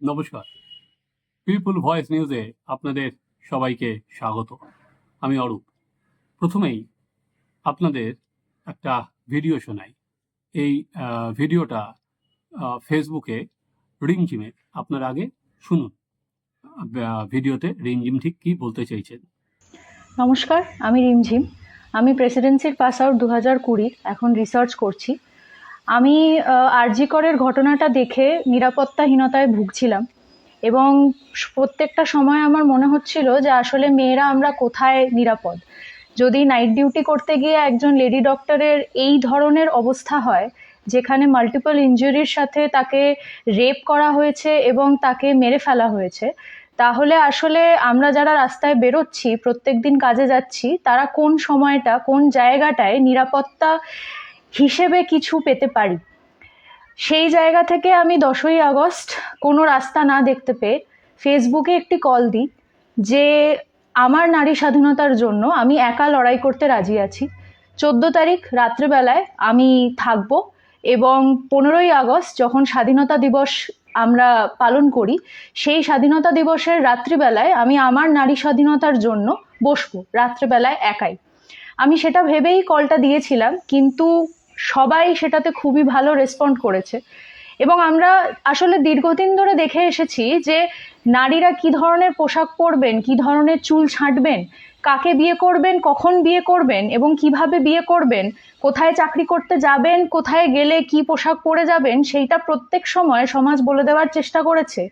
নমস্কার। পিপুল ভয়েস নিউজে আপনাদের সবাইকে স্বাগত। আমি অরূপ। প্রথমেই আপনাদের একটা ভিডিও শোনাই। এই ভিডিওটা ফেসবুকে রিমঝিমে আপনার আগে শুনুন ভিডিওতে রিমঝিম ঠিক কি বলতে চাইছেন। নমস্কার, আমি রিমঝিম। আমি প্রেসিডেন্সির পাস আউট দু হাজার কুড়ির এখন রিসার্চ করছি। আমি আরজি করের ঘটনাটা দেখে নিরাপত্তাহীনতায় ভুগছিলাম। এবং প্রত্যেকটা সময় আমার মনে হচ্ছিল যে আসলে মেয়েরা আমরা কোথায় নিরাপদ? যদি নাইট ডিউটি করতে গিয়ে একজন লেডি ডক্টরের এই ধরনের অবস্থা হয়, যেখানে মাল্টিপল ইঞ্জুরির সাথে তাকে রেপ করা হয়েছে এবং তাকে মেরে ফেলা হয়েছে, তাহলে আসলে আমরা যারা রাস্তায় বেরোচ্ছি প্রত্যেক দিন কাজে যাচ্ছি, তারা কোন সময়টা, কোন জায়গাটায় নিরাপত্তা হিসেবে কিছু পেতে পারি। সেই জায়গা থেকে আমি দশই আগস্ট কোনো রাস্তা না দেখতে পেয়ে ফেসবুকে একটি কল দিই যে, আমার নারী স্বাধীনতার জন্য আমি একা লড়াই করতে রাজি আছি। চোদ্দ তারিখ রাত্রেবেলায় আমি থাকব এবং পনেরোই আগস্ট যখন স্বাধীনতা দিবস আমরা পালন করি, সেই স্বাধীনতা দিবসের রাত্রিবেলায় আমি আমার নারী স্বাধীনতার জন্য বসবো, রাত্রেবেলায় একাই। আমি সেটা ভেবেই কলটা দিয়েছিলাম, কিন্তু সবাই সেটাতে খুবই ভালো রেসপন্ড করেছে। এবং আমরা আসলে দীর্ঘদিন ধরে দেখে এসেছি যে, নারীরা কি ধরনের পোশাক পরবেন, কি ধরনের চুল ছাঁটবেন কাকে বিয়ে করবেন, কখন বিয়ে করবেন এবং কীভাবে বিয়ে করবেন, কোথায় চাকরি করতে যাবেন, কোথায় গেলে কি পোশাক পরে যাবেন, সেইটা প্রত্যেক সময় সমাজ বলে দেওয়ার চেষ্টা করেছে।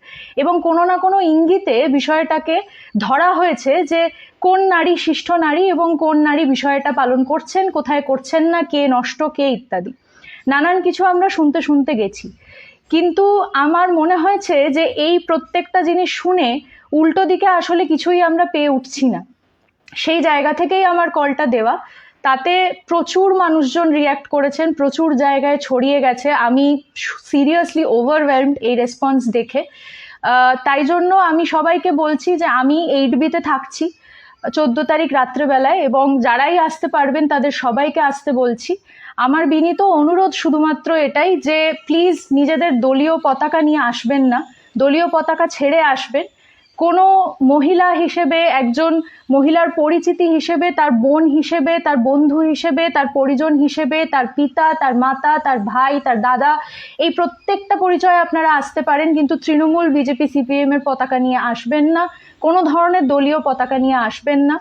এবং কোনো না কোনো ইঙ্গিতে বিষয়টাকে ধরা হয়েছে যে কোন নারী শিষ্ট নারী এবং কোন নারী বিষয়টা পালন করছেন, কোথায় করছেন না, কে নষ্ট, কে ইত্যাদি। নানান কিছু আমরা শুনতে শুনতে গেছি। কিন্তু আমার মনে হয়েছে যে এই প্রত্যেকটা জিনিস শুনে উল্টো দিকে আসলে কিছুই আমরা পেয়ে উঠছি না। সেই জায়গা থেকেই আমার কলটা দেওয়া। তাতে প্রচুর মানুষজন রিয়্যাক্ট করেছেন, প্রচুর জায়গায় ছড়িয়ে গেছে। আমি সিরিয়াসলি ওভারওয়েলমড এই রেসপন্স দেখে। তাই জন্য আমি সবাইকে বলছি যে আমি এইট বিতে থাকছি, চোদ্দ তারিখ রাত্রেবেলায় এবং যারাই আসতে পারবেন তাদের সবাইকে আসতে বলছি। আমার বিনীত অনুরোধ শুধুমাত্র এটাই যে প্লিজ নিজেদের দলীয় পতাকা নিয়ে আসবেন না। দলীয় পতাকা ছেড়ে আসবেন। কোনো মহিলা হিসেবে, একজন মহিলার পরিচিতি হিসেবে, তার বোন হিসেবে, তার বন্ধু হিসেবে, তার পরিজন হিসেবে, তার পিতা, তার মাতা, তার ভাই, তার দাদা, এই প্রত্যেকটা পরিচয়ে আপনারা আসতে পারেন, কিন্তু তৃণমূল, বিজেপি, সিপিএম এর পতাকা নিয়ে আসবেন না, কোনো ধরনের দলীয় পতাকা নিয়ে আসবেন না।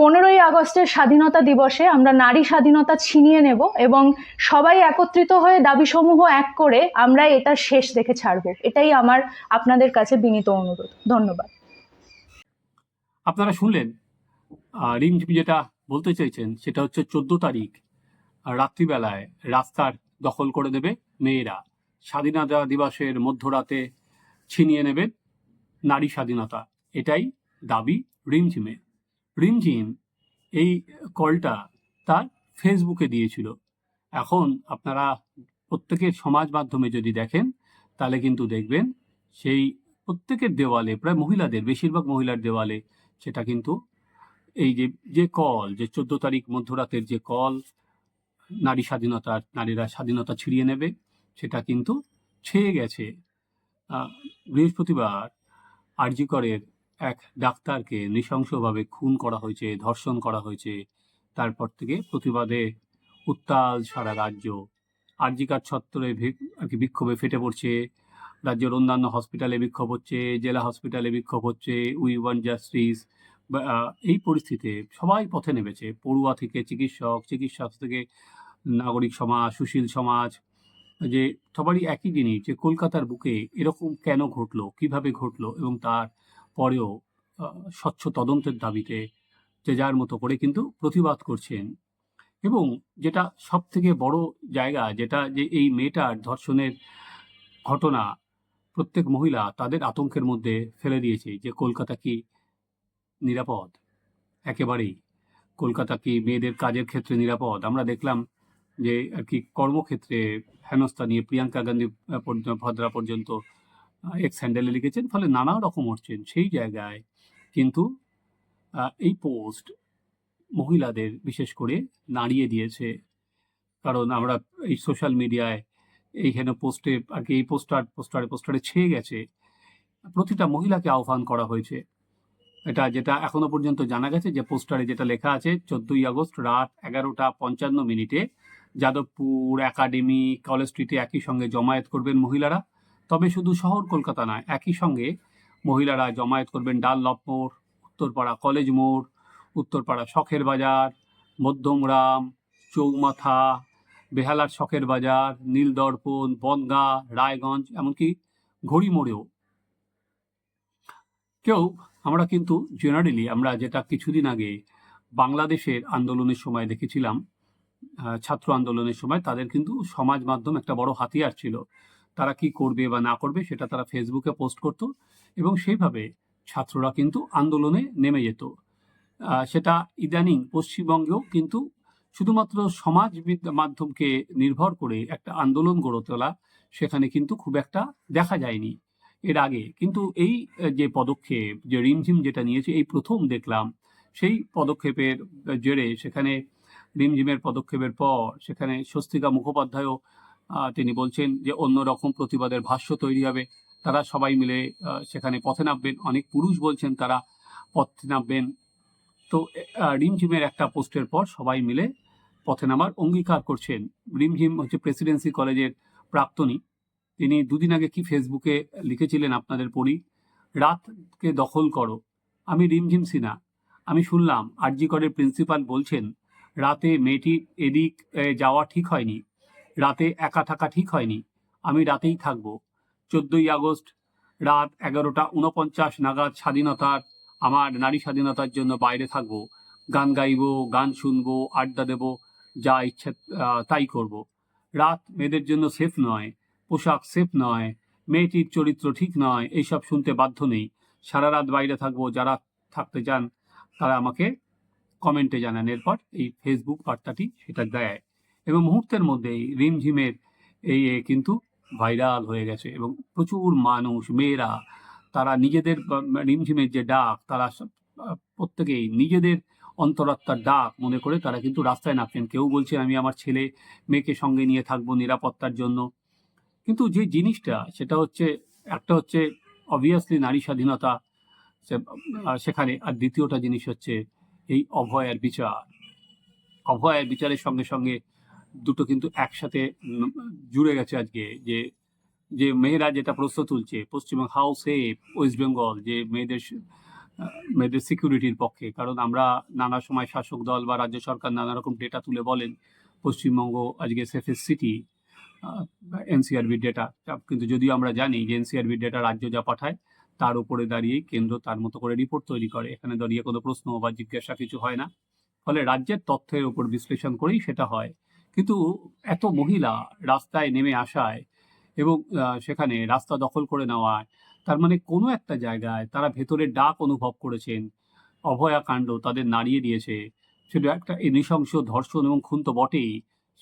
পনেরোই আগস্টের স্বাধীনতা দিবসে আমরা নারী স্বাধীনতা ছিনিয়ে নেব এবং সবাই একত্রিত হয়ে দাবিসমূহ এক করে আমরা এটার শেষ দেখে ছাড়ব। এটাই আমার আপনাদের কাছে বিনীত অনুরোধ। ধন্যবাদ। আপনারা শুনলেন রিমঝিম যেটা বলতে চাইছেন, সেটা হচ্ছে চোদ্দ তারিখ রাত্রিবেলায় রাস্তার দখল করে দেবে মেয়েরা। স্বাধীনতা দিবসের মধ্যরাতে ছিনিয়ে নেবে নারী স্বাধীনতা। এটাই দাবি রিমঝিমে রিমঝিম এই কলটা তার ফেসবুকে দিয়েছিল। এখন আপনারা প্রত্যেকের সমাজ মাধ্যমে যদি দেখেন, তাহলে কিন্তু দেখবেন সেই প্রত্যেকের দেওয়ালে, প্রায় মহিলাদের, বেশিরভাগ মহিলার দেওয়ালে সেটা কিন্তু এই যে যে কল, যে চোদ্দ তারিখ মধ্যরাতের যে কল, নারী স্বাধীনতার নারীরা স্বাধীনতা ছিনিয়ে নেবে, সেটা কিন্তু ছেয়ে গেছে। বৃহস্পতিবার আরজিকরের এক ডাক্তারকে নৃশংসভাবে খুন করা হয়েছে, ধর্ষণ করা হয়েছে। তারপর থেকে প্রতিবাদে উত্তাল সারা রাজ্য। আরজিকার ছত্তরে ভি- আর কি বিক্ষোভে ফেটে পড়ছে। রাজ্যের অন্যান্য হসপিটালে বিক্ষোভ হচ্ছে, জেলা হসপিটালে বিক্ষোভ হচ্ছে, উই ওয়ান জাস্টিস এই পরিস্থিতিতে সবাই পথে নেমেছে। পড়ুয়া থেকে চিকিৎসক চিকিৎসক থেকে নাগরিক সমাজ, সুশীল সমাজ, যে সবারই একই জিনিস, যে কলকাতার বুকে এরকম কেন ঘটলো, কীভাবে ঘটলো এবং তার পরেও স্বচ্ছ তদন্তের দাবিতে যে যার মতো করে কিন্তু প্রতিবাদ করছেন। এবং যেটা সব থেকে বড় জায়গা, যেটা যে এই মেয়েটার ধর্ষণের ঘটনা প্রত্যেক মহিলা তাদের আতঙ্কের মধ্যে ফেলে দিয়েছে যে কলকাতা কি নিরাপদ? একেবারেই। কলকাতা কি মেয়েদের কাজের ক্ষেত্রে নিরাপদ? আমরা দেখলাম যে আর কি কর্মক্ষেত্রে হেনস্থা নিয়ে প্রিয়াঙ্কা গান্ধী ভদ্রা পর্যন্ত এক্স হ্যান্ডেলে লিখেছেন, ফলে নানা রকম হচ্ছেন সেই জায়গায়। কিন্তু এই পোস্ট মহিলাদের বিশেষ করে নাড়িয়ে দিয়েছে। কারণ আমরা এই সোশ্যাল মিডিয়ায় এইখানে পোস্টে আর কি এই পোস্টার পোস্টারে পোস্টারে ছেয়ে গেছে। প্রতিটা মহিলাকে আহ্বান করা হয়েছে। এটা যেটা এখনও পর্যন্ত জানা গেছে যে পোস্টারে যেটা লেখা আছে, চোদ্দই আগস্ট রাত এগারোটা পঞ্চান্ন মিনিটে যাদবপুর একাডেমি কলেজ স্ট্রিটে একই সঙ্গে জমায়েত করবেন মহিলারা। তবে শুধু শহর কলকাতা নয়, একই সঙ্গে মহিলারা জমায়েত করবেন ডাল মোড় উত্তরপাড়া কলেজ মোড়, উত্তরপাড়া শখের বাজার, মধ্যমগ্রাম, চৌমাথা, বেহালার শখের বাজার, নীলদর্পণ, বনগা, রায়গঞ্জ, এমনকি ঘড়ি মোড়েও। কেউ, আমরা কিন্তু জেনারেলি আমরা যেটা কিছুদিন আগে বাংলাদেশের আন্দোলনের সময় দেখেছিলাম ছাত্র আন্দোলনের সময়, তাদের কিন্তু সমাজ মাধ্যম একটা বড় হাতিয়ার ছিল। তারা কি করবে বা না করবে সেটা তারা ফেসবুকে পোস্ট করত এবং সেইভাবে ছাত্ররা কিন্তু আন্দোলনে নেমে যেত। সেটা ইদানিং পশ্চিমবঙ্গেও কিন্তু শুধুমাত্র সমাজ মাধ্যমকে নির্ভর করে একটা আন্দোলন গড়ে তোলা সেখানে কিন্তু খুব একটা দেখা যায়নি এর আগে। কিন্তু এই যে পদক্ষেপ, যে রিমঝিম যেটা নিয়েছে, এই প্রথম দেখলাম, সেই পদক্ষেপের জেরে সেখানে রিমঝিমের পদক্ষেপের পর সেখানে স্বস্তিকা মুখোপাধ্যায়ও তিনি বলছেন যে অন্য রকম প্রতিবাদের ভাষ্য তৈরি হবে। তারা সবাই মিলে সেখানে পথে নামবেন। অনেক পুরুষ বলছেন তারা পথে নামবেন। তো রিমঝিমের একটা পোস্টের পর সবাই মিলে পথে নামার অঙ্গীকার করছেন। রিমঝিম হচ্ছে প্রেসিডেন্সি কলেজের প্রাক্তনী। তিনি দুদিন আগে কি ফেসবুকে লিখেছিলেন আপনাদের পড়ি, রাতকে দখল করো। আমি রিমঝিম সিনা আমি শুনলাম আরজি করের প্রিন্সিপাল বলছেন, রাতে মেয়েটি এদিক যাওয়া ঠিক হয়নি। রাতে একা থাকা ঠিক হয়নি। আমি রাতেই থাকব। চোদ্দই আগস্ট রাত এগারোটা উনপঞ্চাশ নাগাদ স্বাধীনতার, আমার নারী স্বাধীনতার জন্য বাইরে থাকব। গান গাইব, গান শুনব, আড্ডা দেব, যা ইচ্ছে তাই করব। রাত মেয়েদের জন্য সেফ নয়, পোশাক সেফ নয়, মেয়েটির চরিত্র ঠিক নয় এইসব শুনতে বাধ্য নেই। সারা রাত বাইরে থাকব, যারা থাকতে চান, তারা আমাকে কমেন্টে জানান। এরপর এই ফেসবুক বার্তাটি সেটা দেয়। এবং মুহূর্তের মধ্যেই রিমঝিমের এই কিন্তু ভাইরাল হয়ে গেছে এবং প্রচুর মানুষ, মেয়েরা, তারা নিজেদের রিমঝিমের যে ডাক, তারা প্রত্যেকেই নিজেদের অন্তরাত্মার ডাক মনে করে তারা কিন্তু রাস্তায় নামছেন। কেউ বলছে, আমি আমার ছেলে মেয়েকে সঙ্গে নিয়ে থাকব নিরাপত্তার জন্য। কিন্তু যে জিনিসটা, সেটা হচ্ছে, একটা হচ্ছে অবভিয়াসলি নারী স্বাধীনতা সেখানে, আর দ্বিতীয়টা জিনিস হচ্ছে এই অভয়ের বিচার। অভয়ের বিচারের সঙ্গে সঙ্গে দুটো কিন্তু একসাথে জুড়ে গেছে আজকে যে যে মেয়েরা যেটা প্রশ্ন তুলছে Paschimbanga how safe West Bengal যে মেয়েদের মেয়েদের সিকিউরিটির পক্ষে, কারণ আমরা নানা সময় শাসক দল বা রাজ্য সরকার নানা রকম ডেটা তুলে বলেন, পশ্চিমবঙ্গ আজকে সেফেস্ট সিটি এনসিআরবি ডেটা কিন্তু যদিও আমরা জানি যে এনসিআরবি ডেটা রাজ্য যা পাঠায়, তার উপরে দাঁড়িয়ে কেন্দ্র তার মতো করে রিপোর্ট তৈরি করে, এখানে দাঁড়িয়ে কোনো প্রশ্ন বা জিজ্ঞাসা কিছু হয় না। ফলে রাজ্যের তথ্যের উপর বিশ্লেষণ করেই সেটা হয়। কিন্তু এত মহিলা রাস্তায় নেমে আসায় এবং সেখানে রাস্তা দখল করে নেওয়ায়, তার মানে কোনো একটা জায়গায় তারা ভেতরে ডাক অনুভব করেছেন অভয়াকাণ্ড তাদের নাড়িয়ে দিয়েছে। সেটা একটা নৃশংস ধর্ষণ এবং খুন তো বটেই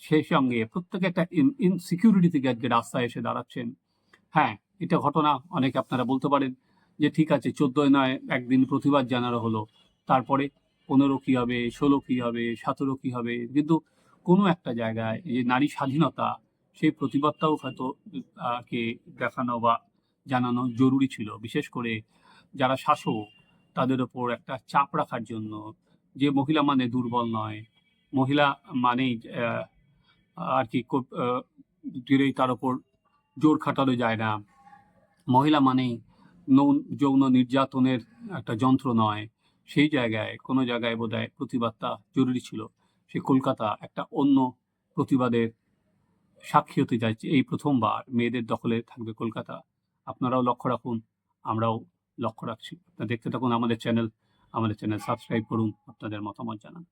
সেই সঙ্গে প্রত্যেকে একটা ইনসিকিউরিটি থেকে আজকে রাস্তায় এসে দাঁড়াচ্ছেন। হ্যাঁ এটা ঘটনা অনেকে আপনারা বলতে পারেন যে ঠিক আছে চোদ্দোয় নয় একদিন প্রতিবাদ জানানো হলো, তারপরে পনেরো কী হবে, ষোলো কী হবে, সতেরো কী হবে, কিন্তু কোনো একটা জায়গায় যে নারী স্বাধীনতা, সেই প্রতিবাদটাও হয়তো কে দেখানো বা জানানো জরুরি ছিল। বিশেষ করে যারা শাসক, তাদের ওপর একটা চাপ রাখার জন্য যে মহিলা মানে দুর্বল নয়, মহিলা মানেই আর কি দূরেই তার ওপর জোর খাটানো যায় না মহিলা মানেই যৌন নির্যাতনের একটা যন্ত্র নয়। সেই জায়গায়, কোনো জায়গায় বোধহয় প্রতিবাদটা জরুরি ছিল। সে কলকাতা একটা অন্য প্রতিবাদের সাক্ষী হতে যাচ্ছে। এই প্রথমবার মেয়েদের দখলে থাকবে কলকাতা। আপনারাও লক্ষ্য রাখুন, আমরাও লক্ষ্য রাখছি। আপনারা দেখতে থাকুন আমাদের চ্যানেল। আমাদের চ্যানেল সাবস্ক্রাইব করুন, আপনাদের মতামত জানান।